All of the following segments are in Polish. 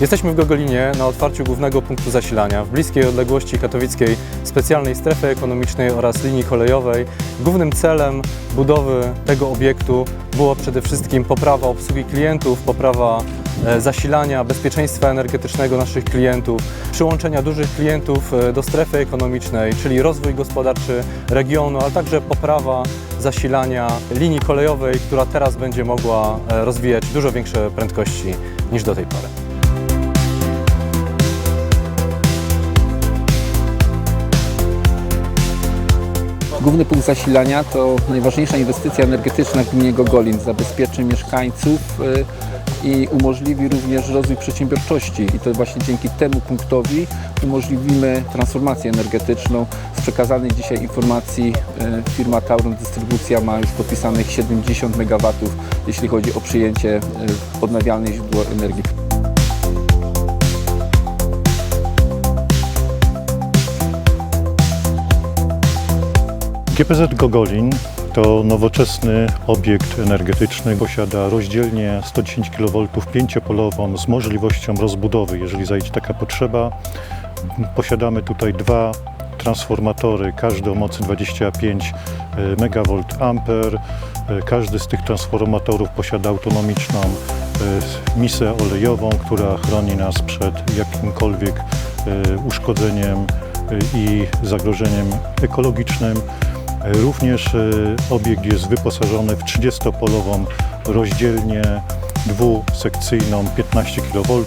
Jesteśmy w Gogolinie na otwarciu głównego punktu zasilania w bliskiej odległości katowickiej specjalnej strefy ekonomicznej oraz linii kolejowej. Głównym celem budowy tego obiektu było przede wszystkim poprawa obsługi klientów, poprawa e, zasilania, bezpieczeństwa energetycznego naszych klientów, przyłączenia dużych klientów e, do strefy ekonomicznej, czyli rozwój gospodarczy regionu, ale także poprawa zasilania linii kolejowej, która teraz będzie mogła e, rozwijać dużo większe prędkości niż do tej pory. Główny punkt zasilania to najważniejsza inwestycja energetyczna w gminie Gogolin. Zabezpieczy mieszkańców y, i umożliwi również rozwój przedsiębiorczości. I to właśnie dzięki temu punktowi umożliwimy transformację energetyczną. Z przekazanej dzisiaj informacji y, firma Tauron Dystrybucja ma już podpisanych 70 MW, jeśli chodzi o przyjęcie y, odnawialnych źródeł energii. GPZ Gogolin to nowoczesny obiekt energetyczny. Posiada rozdzielnię 110 kV pięciopolową z możliwością rozbudowy, jeżeli zajdzie taka potrzeba. Posiadamy tutaj dwa transformatory, każdy o mocy 25 MV amper. Każdy z tych transformatorów posiada autonomiczną e, misę olejową, która chroni nas przed jakimkolwiek e, uszkodzeniem e, i zagrożeniem ekologicznym. Również e, obiekt jest wyposażony w 30-polową rozdzielnię dwusekcyjną 15 kV,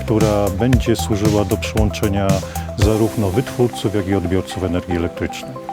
która będzie służyła do przyłączenia zarówno wytwórców, jak i odbiorców energii elektrycznej.